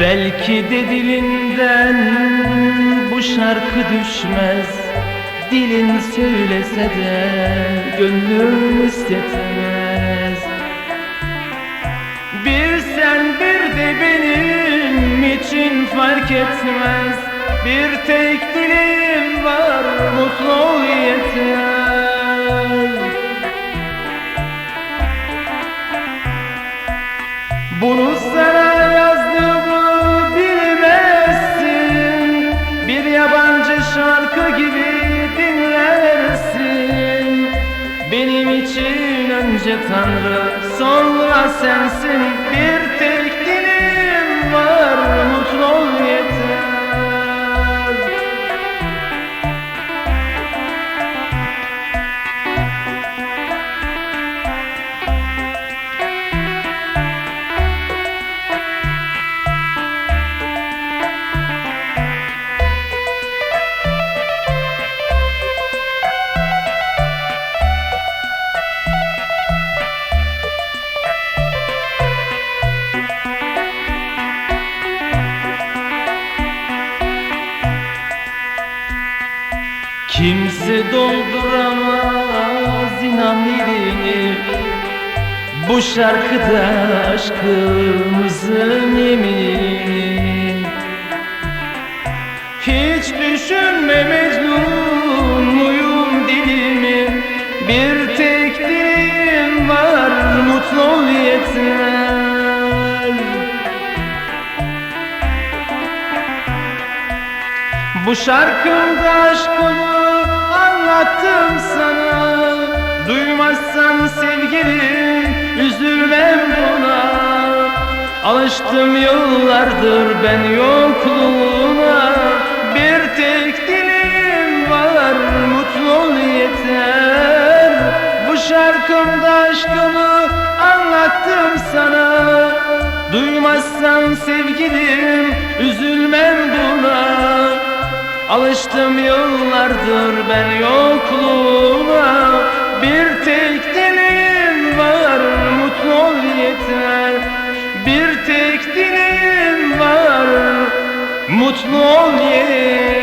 Belki de dilinden bu şarkı düşmez. Dilin söylese de gönlüm istetmez Bir sen bir de benim için fark etmez. Bir tek dilim var mutlu ol yeter Tanrı sonra sensin Bir Kimse dolduramaz inan yerini Bu şarkıda aşkımızın yeminini Hiç düşünme Mecnun muyum dilimi Bir tek dilim var mutlu ol yeter. Bu şarkımda aşkımı anlattım sana. Duymazsan sevgilim üzülmem buna. Alıştım yıllardır ben yokluğuna. Bir tek dilim var mutlu ol yeter. Bu şarkımda aşkımı anlattım sana. Duymazsan sevgilim üzülmem buna Alıştım yıllardır ben yokluğuna Bir tek dilim var mutlu ol yeter. Bir tek dilim var mutlu ol yeter